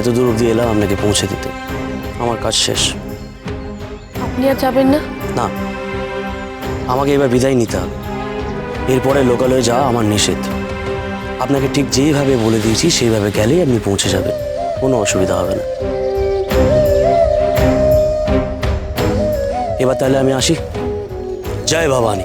এত দূর অবধি এলাম আপনাকে পৌঁছে দিতে। আমার কাজ শেষ। আপনি আর যাবেন না? না। আমাকে এবার বিদায় নিতে হবে। এরপরে লোকালয়ে যাওয়া আমার নিষেধ। আপনাকে ঠিক যেইভাবে বলে দিয়েছি সেইভাবে গেলেই আপনি পৌঁছে যাবেন। কোনো অসুবিধা হবে না। এবার তাহলে আমি আসি। জয় ভবানী।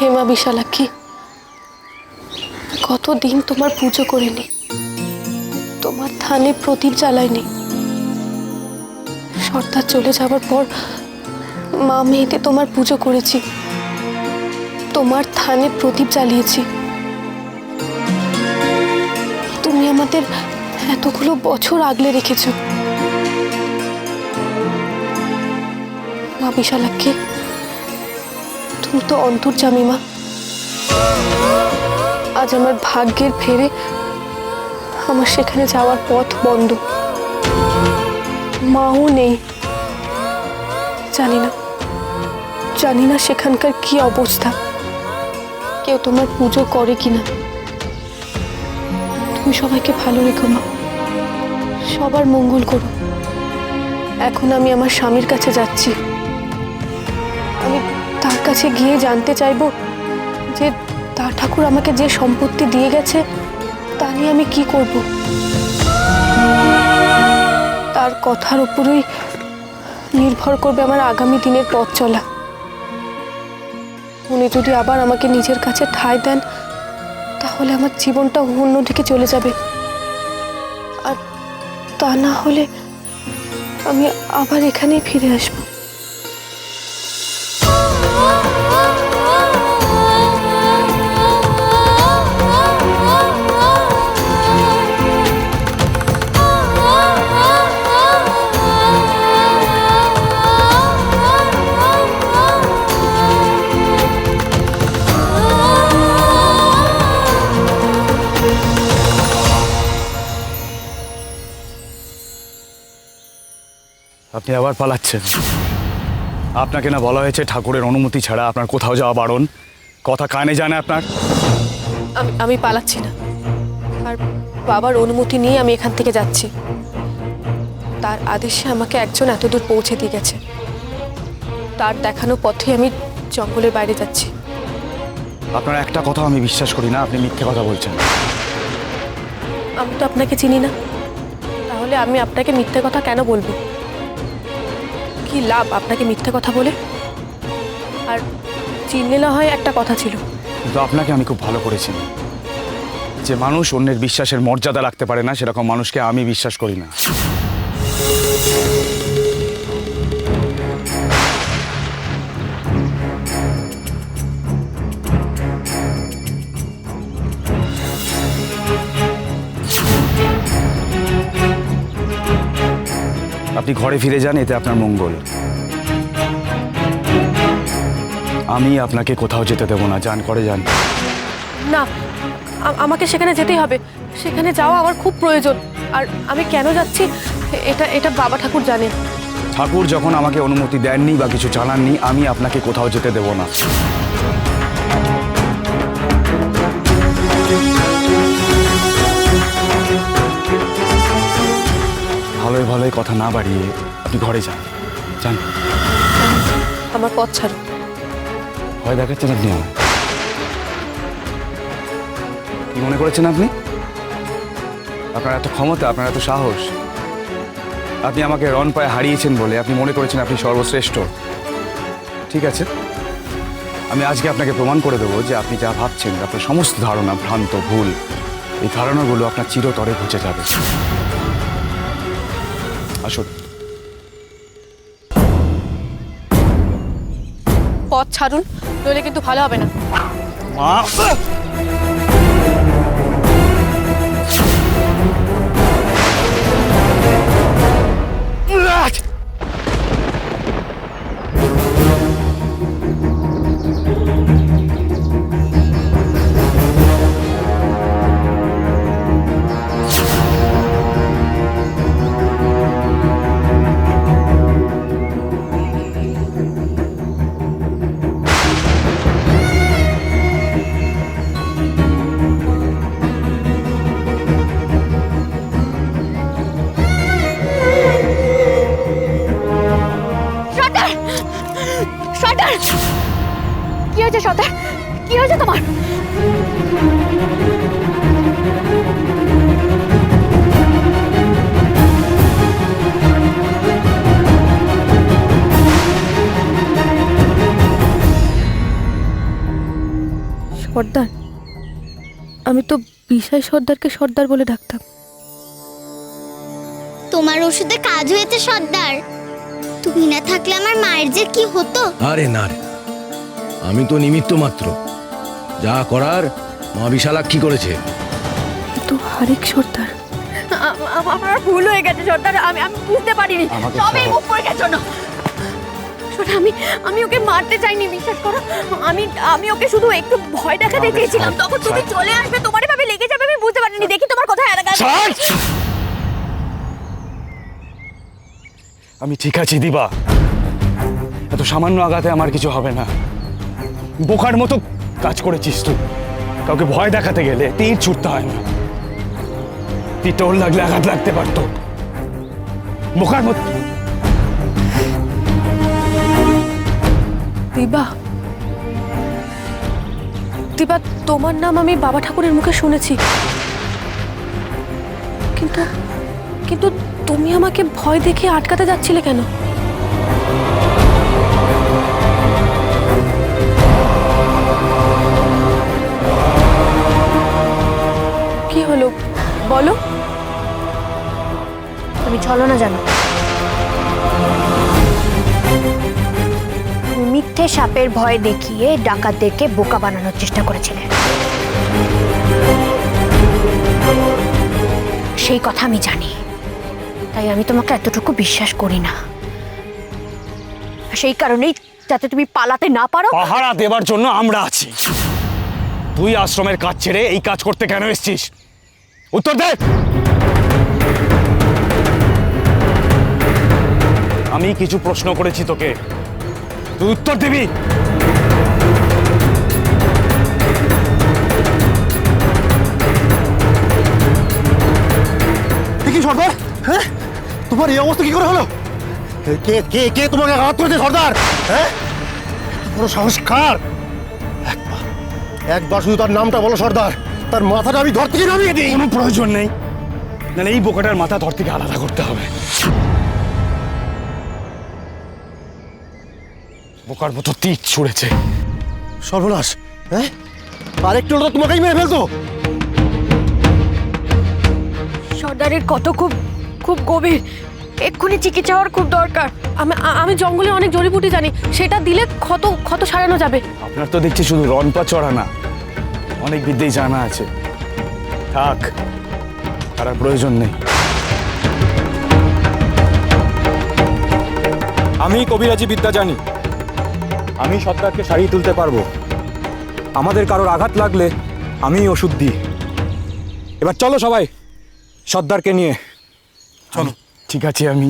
হেমা বিশালাক্ষী কতদিন তোমার পুজো করিনি? তোমার থানে প্রদীপ জ্বালায়নি। সর্দার চলে যাওয়ার পর মা মেয়েতে তোমার পুজো করেছি। তোমার থানে প্রদীপ জ্বালিয়েছি। তুমি আমাদের এতগুলো বছর আগলে রেখেছ। মা বিশালাক্ষী তুমি তো অন্তর্জামী মা। আজ আমার ভাগ্যের ফেরে আমার সেখানে যাওয়ার পথ বন্ধ। মাও নেই। জানি না। জানি না সেখানকার কি অবস্থা। কেউ তোমার পুজো করে কিনা। তুমি সবাইকে ভালো রেখো, মা। সবার মঙ্গল করো। এখন আমি আমার স্বামীর কাছে যাচ্ছি। আমি তার কাছে গিয়ে জানতে চাইব যে তার ঠাকুর আমাকে যে সম্পত্তি দিয়ে গেছে, তা নিয়ে আমি কি করব? তার কথার উপরেই নির্ভর করবে আমার আগামী দিনের পথ চলা। উনি যদি আবার আমাকে নিজের কাছে ঠাঁই দেন, তাহলে আমার জীবনটা অন্যদিকে চলে যাবে। আর তা না হলে আমি আবার এখানেই ফিরে আসব। আপনি আবার পালাচ্ছেন। আপনাকে না বলা হয়েছে ঠাকুরের অনুমতি ছাড়া আপনার কোথাও যাওয়া বারণ। কথা কানে জানে আপনার? আমি আমি পালাচ্ছি না। আর বাবার অনুমতি নিয়ে আমি এখান থেকে যাচ্ছি। তার আদেশে আমাকে একজন এতদূর পৌঁছে দিয়ে গেছে। তার দেখানো পথে আমি জঙ্গলের বাইরে যাচ্ছি। আপনার একটা কথা আমি বিশ্বাস করি না আপনি মিথ্যে কথা বলছেন। আমি তো আপনাকে চিনি না। তাহলে আমি আপনাকে মিথ্যে কথা কেন বলব? কি লাভ আপনাকে মিথ্যে কথা বলে? আর চিনলে না হয় একটা কথা ছিল। কিন্তু আপনাকে আমি খুব ভালো করেছি। যে মানুষ অন্যের বিশ্বাসের মর্যাদা রাখতে পারে না, সেরকম মানুষকে আমি বিশ্বাস করি না। আপনি ঘরে ফিরে যান এতে আপনার মঙ্গল। আমি আপনাকে কোথাও যেতে দেবো না যান করে যান। না আ- আমাকে সেখানে যেতেই হবে। সেখানে যাওয়া আমার খুব প্রয়োজন। আর আমি কেন যাচ্ছি এটা এটা বাবা ঠাকুর জানে ঠাকুর যখন আমাকে অনুমতি দেননি বা কিছু জানাননি আমি আপনাকে কোথাও যেতে দেব না। ভালোই ভালোই কথা না বাড়িয়ে আপনি ঘরে যান। যান। আমার পথ ছাড়ো। ভয় দেখাচ্ছেন আপনি কি মনে করেছেন আপনি? আপনার এত ক্ষমতা আপনার এত সাহস। আপনি আমাকে রন পায়ে হারিয়েছেন বলে আপনি মনে করেছেন আপনি সর্বশ্রেষ্ঠ। ঠিক আছে? আমি আজকে আপনাকে প্রমাণ করে দেবো যে আপনি যা ভাবছেন আপনার সমস্ত ধারণা ভ্রান্ত ভুল। এই ধারণাগুলো আপনার চিরতরে ঘুচে যাবে। আসুন। পথ ছাড়ুন নইলে কিন্তু ভালো হবে না। মা! বিশাই সর্দারকে সর্দার বলে ডাকতাম। তোমার ওষুধে কাজ হয়েছে সর্দার। তুমি না থাকলে আমার মায়ের যে কি হতো? আরে না রে। আমি তো নিমিত্ত মাত্র। যা করার মা বিশালাক্ষী করেছে। তো হারেক সর্দার। আমার ভুল হয়ে গেছে সর্দার। আমি আমি বুঝতে পারিনি। তবে। মুখ পরীক্ষার জন্য সর্দার আমি আমি ওকে মারতে চাইনি বিশ্বাস করো। আমি আমি ওকে শুধু একটু ভয় দেখাতে চেয়েছিলাম। তখন তুমি চলে আসবে তোমার পারিনি দেখি তোমার কথা এলাকা আমি ঠিক আছি দিবা। এত সামান্য আঘাতে আমার কিছু হবে না। বোকার মতো কাজ করেছিস তুই। কাউকে ভয় দেখাতে গেলে তীর ছুটতে হয় না। টোল লাগলে আঘাত লাগতে পারতো। বোকার মতো। দিবা। দিবা তোমার নাম আমি বাবা ঠাকুরের মুখে শুনেছি। কিন্তু কিন্তু তুমি আমাকে ভয় দেখে আটকাতে যাচ্ছিলে কেন? কি হলো? বলো। তুমি চলো না জানো। মিথ্যে সাপের ভয় দেখিয়ে ডাকাতদেরকে বোকা বানানোর চেষ্টা করেছিলে। সেই কথা আমি জানি। তাই আমি তোমাকে এতটুকু বিশ্বাস করি না। সেই কারণেই যাতে তুমি পালাতে না পারো। পাহারা দেবার জন্য আমরা আছি। তুই আশ্রমের কাজ ছেড়ে এই কাজ করতে কেন এসেছিস? উত্তর দে! আমি কিছু প্রশ্ন করেছি তোকে। তুই উত্তর দিবি? কি সর্দার? হ্যাঁ? তোমার এই অবস্থা কি করে হলো? কে কে কে তোমাকে আঘাত করেছে সর্দার? হ্যাঁ? বড় সাহস কার একবার একবার শুধু তার নামটা বলো সর্দার। তার মাথাটা আমি ঘর থেকে নামিয়ে দিই। কোনো প্রয়োজন নেই। এই বোকাটার মাথা ধর থেকে আলাদা করতে হবে। বোকার মতো তীর ছুঁড়েছে। সর্বনাশ হ্যাঁ? আরেকটু তোমাকেই মেরে ফেলতো। সর্দারের কত খুব খুব গভীর। এক্ষুনি চিকিৎসা হওয়ার খুব দরকার। আমি আমি জঙ্গলে অনেক জড়িবুটি জানি, সেটা দিলে ক্ষত ক্ষত সারানো যাবে। আপনার তো দেখছি শুধু রনপা চড়া না। অনেক বিদ্যেই জানা আছে। থাক, তার প্রয়োজন নেই। আমি কবিরাজি বিদ্যা জানি। আমি সর্দারকে সারিয়ে তুলতে পারব। আমাদের কারোর আঘাত লাগলে আমি ওষুধ দিই। এবার চলো সবাই। সর্দারকে নিয়ে। চলো। ঠিক আছে আমি।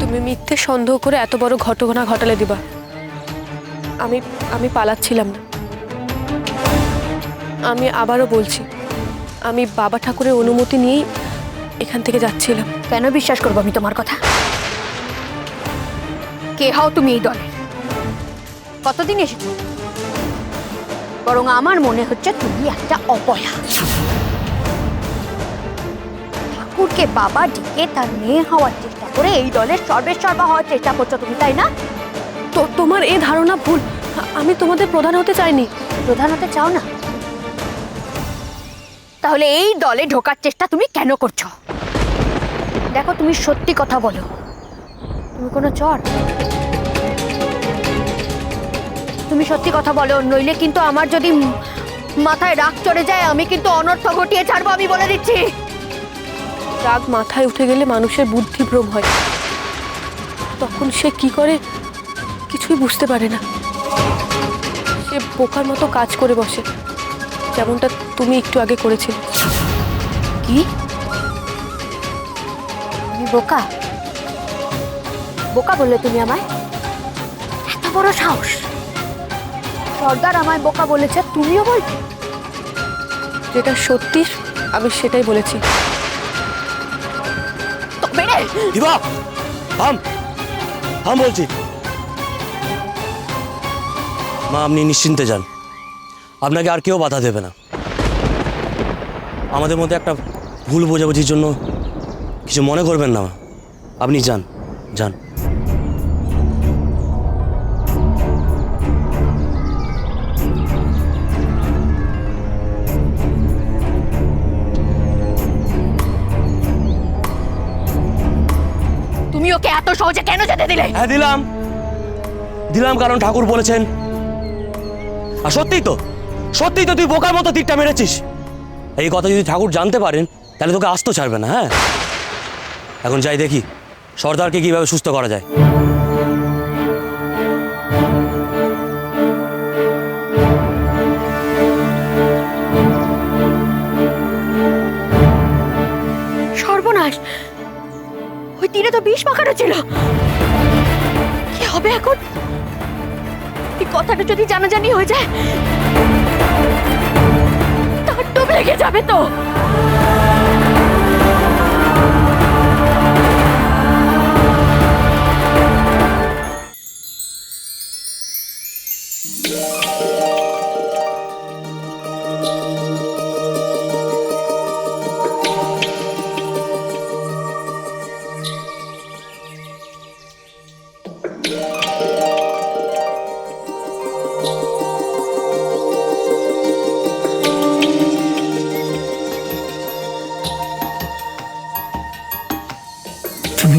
তুমি মিথ্যে সন্দেহ করে এত বড় ঘটনা ঘটালে দিবা। আমি আমি পালাচ্ছিলাম না। আমি আবারও বলছি আমি বাবা ঠাকুরের অনুমতি নিয়েই এখান থেকে যাচ্ছিলাম। কেন বিশ্বাস করব আমি তোমার কথা? কে? হও তুমি এই দলের কতদিন এসেছ? বরং আমার মনে হচ্ছে তুমি একটা অপয়া। ঠাকুরকে বাবা ডেকে তার মেয়ে হওয়ার চেষ্টা করে এই দলের সর্বেসর্বা হওয়ার চেষ্টা করছ তুমি তাই না? তো তোমার এই ধারণা ভুল। আমি তোমাদের প্রধান হতে চাইনি। প্রধান হতে চাও না? তাহলে এই দলে ঢোকার চেষ্টা তুমি কেন করছ? দেখো তুমি সত্যি কথা বলো। তুমি কোনো চর? তুমি সত্যি কথা বলো নইলে কিন্তু আমার যদি মাথায় রাগ চড়ে যায় আমি কিন্তু অনর্থ ঘটিয়ে ছাড়বো আমি বলে দিচ্ছি। রাগ মাথায় উঠে গেলে মানুষের বুদ্ধিভ্রম হয়। তখন সে কি করে? কিছুই বুঝতে পারে না। সে বোকার মতো কাজ করে বসে যেমনটা তুমি একটু আগে করেছিলে। কি? বোকা? বোকা বললে তুমি আমায়? এত বড় সাহস। সর্দার আমায় বোকা বলেছে, তুমিও বলছো যেটা সত্যি, আমি সেটাই বলেছি। থাম! বলছি। মা, আপনি নিশ্চিন্তে যান। আপনাকে আর কেউ বাধা দেবে না। আমাদের মধ্যে একটা ভুল বোঝাবুঝির জন্য কিছু মনে করবেন না আপনি যান যান। যেতে দিলে। হ্যাঁ দিলাম। দিলাম কারণ ঠাকুর বলেছেন। আর সত্যিই তো সত্যিই তো তুই বোকার মতো তীরটা মেরেছিস। এই কথা যদি ঠাকুর জানতে পারেন তাহলে তোকে আসতে ছাড়বে না হ্যাঁ? এখন যাই দেখি সর্দারকে কীভাবে সুস্থ করা যায়। সর্বনাশ ওই তীরে তো বিষ মাখানো ছিল। এখন? এই কথাটা যদি জানাজানি হয়ে যায় তার ডুব লেগে যাবে তো।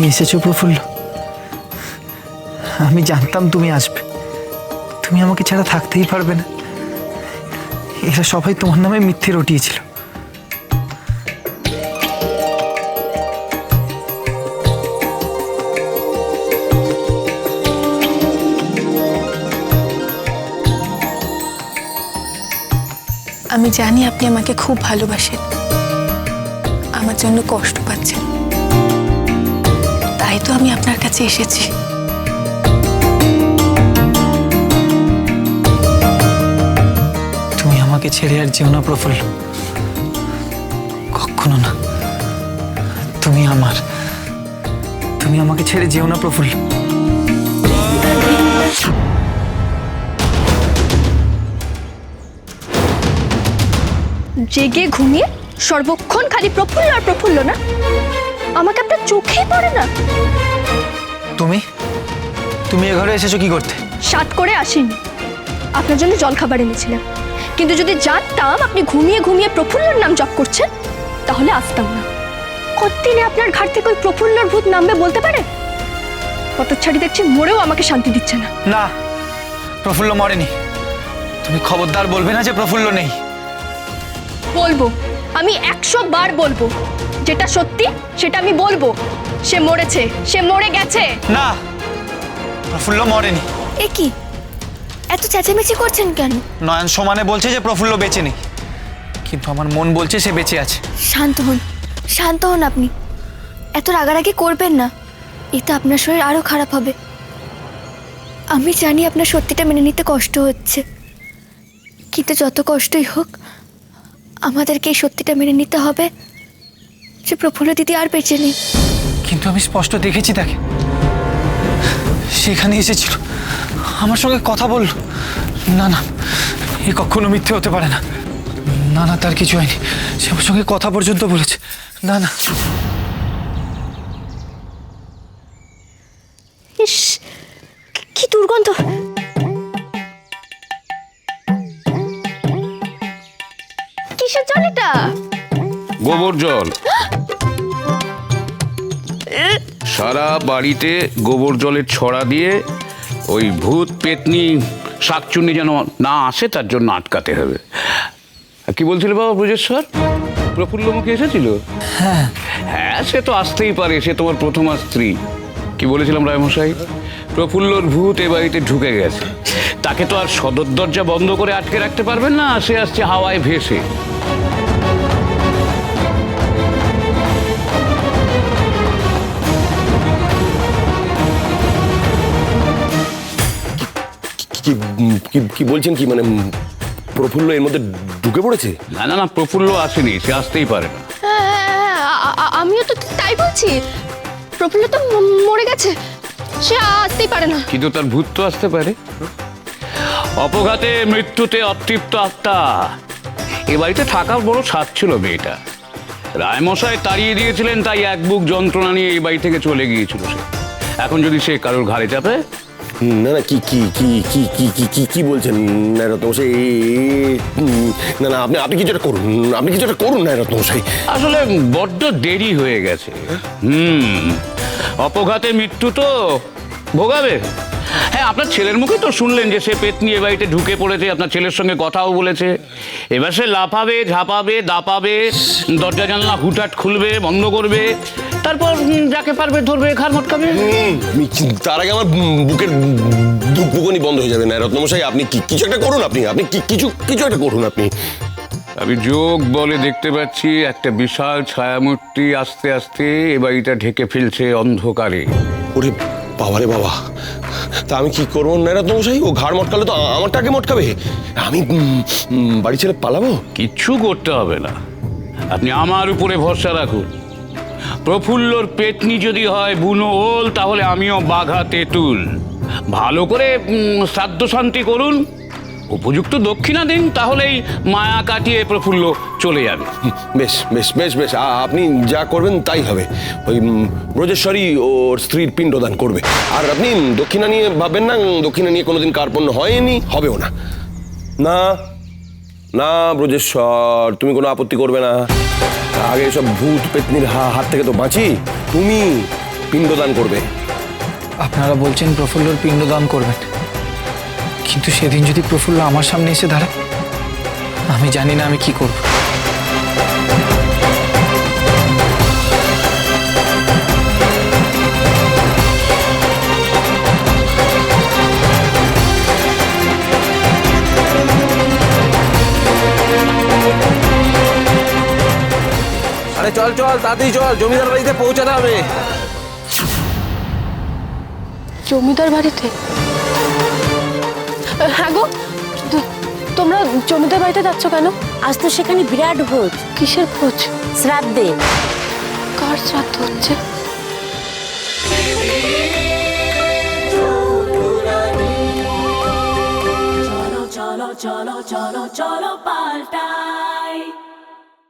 এসেছ প্রফুল্ল। আমি জানতাম তুমি আসবে। তুমি আমাকে ছাড়া থাকতেই পারবে না। এরা সবাই তোমার নামে মিথ্যে রটিয়েছিল। আমি জানি আপনি আমাকে খুব ভালোবাসেন। আমার জন্য কষ্ট পাচ্ছেন। তাই তো আমি আপনার কাছে এসেছি। তুমি আমাকে ছেড়ে আর যেও না প্রফুল্ল কখনো না। তুমি আমার। তুমি আমাকে ছেড়ে যেও না প্রফুল্ল জেগে ঘুমিয়ে সর্বক্ষণ খালি প্রফুল্ল আর প্রফুল্ল না। আমাকে আপনার চোখেই পড়ে না? তুমি? তুমি এ ঘরে এসেছ কি করতে? সাত করে আসিনি। আপনার জন্য জলখাবার এনেছিলাম। কিন্তু যদি জানতাম আপনি ঘুমিয়ে ঘুমিয়ে প্রফুল্লর নাম জপ করছেন তাহলে আসতাম না। কতদিনে আপনার ঘাট থেকে ওই প্রফুল্লর ভূত নামবে বলতে পারে? কত ছাড়ি দেখছি মরেও আমাকে শান্তি দিচ্ছে না। না প্রফুল্ল মরেনি। তুমি খবরদার বলবে না যে প্রফুল্ল নেই। বলব। আমি একশো বার বলব যেটা সত্যি সেটা আমি বলব। সে মরেছে সে মরে গেছে। না প্রফুল্ল মরেনি। এ কি? এত চেঁচামেচি করছেন কেন? নয়ন সমানে বলছে যে প্রফুল্ল বেঁচে নেই। কিন্তু আমার মন বলছে সে বেঁচে আছে। শান্ত হন শান্ত হন আপনি। এত রাগারাগি করবেন না। এতে আপনার শরীর আরও খারাপ হবে। আমি জানি আপনার সত্যিটা মেনে নিতে কষ্ট হচ্ছে। কিন্তু যত কষ্টই হোক আমাদেরকে এই সত্যিটা মেনে নিতে হবে যে প্রফুল্ল দিদি আর বেঁচে নেই। কিন্তু আমি স্পষ্ট দেখেছি তাকে। সেখানে এসেছিল। আমার সঙ্গে কথা বলল। না না, এ কখনো মিথ্যে হতে পারে না। না না, তার কিছু হয়নি। সে আমার সঙ্গে কথা পর্যন্ত বলেছে। না না। গোবর জল সারা বাড়িতে গোবর জলের ছড়া দিয়ে ওই ভূত পেতনি শাকচুন্নি যেন না আসে তার জন্য আটকাতে হবে। কি বলছিল বাবা ব্রজেশ্বর? প্রফুল্লমুখী এসেছিল? হ্যাঁ। হ্যাঁ সে তো আসতেই পারে সে তোমার প্রথমা স্ত্রী। কি বলেছিলাম রায়মশাই? প্রফুল্লর ভূত এ বাড়িতে ঢুকে গেছে। তাকে তো আর সদর দরজা বন্ধ করে আটকে রাখতে পারবেন না সে আসছে হাওয়ায় ভেসে। কি কি- কি বলছেন কি মানে প্রফুল্ল এর মধ্যে ঢুকে পড়েছে? না না না প্রফুল্ল আসেনি সে আসতেই পারে না। হ্যাঁ, আ- আ- আমিও তো তাই বলছি। প্রফুল্ল তো মরে গেছে। সে আসতেই পারে না। কিন্তু তার ভূত তো আসতে পারে। অপঘাতে মৃত্যুতে অতৃপ্ত আত্মা। এ বাড়িতে থাকার বড় স্বাদ ছিল মেয়েটা। রায়মশাই তাড়িয়ে দিয়েছিলেন তাই এক বুক যন্ত্রণা নিয়ে এই বাড়ি থেকে চলে গিয়েছিল সে। এখন যদি সে কারোর ঘাড়ে চাপে না না কি কি কি কি কি কি কি কি বলছেন না রত্নমশাই উম, না না আপনি আপনি কিছু একটা করুন আপনি কিছু একটা করুন না রত্নমশাই আসলে বড্ড দেরি হয়ে গেছে। হুম অপঘাতে মৃত্যু তো ভোগাবে। হ্যাঁ আপনার ছেলের মুখে তো শুনলেন যে সে পেট নিয়ে বাড়িতে ঢুকে পড়েছে আপনার ছেলের সঙ্গে কথাও বলেছে। এবার সে লাফাবে ঝাঁপাবে দাপাবে দরজা জানলা হুটহাট খুলবে বন্ধ করবে তারপর যাকে পারবে ধরবে ঘাড় মটকাবে। তার আগে আমার বুকের দুকুকনি বন্ধ হয়ে যাবে না রত্নমশাই আপনি কি কিছু একটা করুন আপনি আপনি কি- কিছু কিছু একটা করুন আপনি। আমি যোগ বলে দেখতে পাচ্ছি একটা বিশাল ছায়ামূর্তি আস্তে আস্তে এ বাড়িটা ঢেকে ফেলছে অন্ধকারে। ওরে বাবা রে বাবা তা আমি কি করব মশাই ও ঘাড় মটকালে তো আমারটাকে মটকাবে। আমি বাড়ি ছেড়ে পালাবো? কিচ্ছু করতে হবে না। আপনি আমার উপরে ভরসা রাখুন। প্রফুল্লর পেতনি যদি হয় বুনো ওল, তাহলে আমিও বাঘা তেঁতুল। ভালো করে শ্রাদ্ধ শান্তি করুন। উপযুক্ত দক্ষিণা দিন, তাহলেই মায়া কাটিয়ে প্রফুল্ল চলে যাবে বেশ বেশ বেশ বেশ আপনি যা করবেন তাই হবে। ওই ব্রজেশ্বরী ওর স্ত্রীর পিণ্ডদান করবে। আর আপনি দক্ষিণা নিয়ে ভাববেন না, দক্ষিণা নিয়ে কোনোদিন কার্পণ্য হয়নি, হবেও না। না না, ব্রজেশ্বর, তুমি কোনো আপত্তি করবে না। আগে সব ভূত পেতনির হাত থেকে তো বাঁচি। তুমি পিণ্ডদান করবে। আপনারা বলছেন প্রফুল্লর পিণ্ডদান করবেন। কিন্তু সেদিন যদি প্রফুল্ল আমার সামনে এসে দাঁড়ায়, আমি জানি না আমি কি করব। চল চল তাড়াতাড়ি চল জমিদার বাড়িতে পৌঁছাতে হবে। জমিদার বাড়িতে? হ্যাঁ গো তো- তোমরা জমিদার বাড়িতে যাচ্ছ কেন? আজ তো সেখানে বিরাট ভোজ। কিসের খোঁজ শ্রাদ্ধে কার শ্রাদ্ধ হচ্ছে? cholo, cholo, cholo, cholo, palta.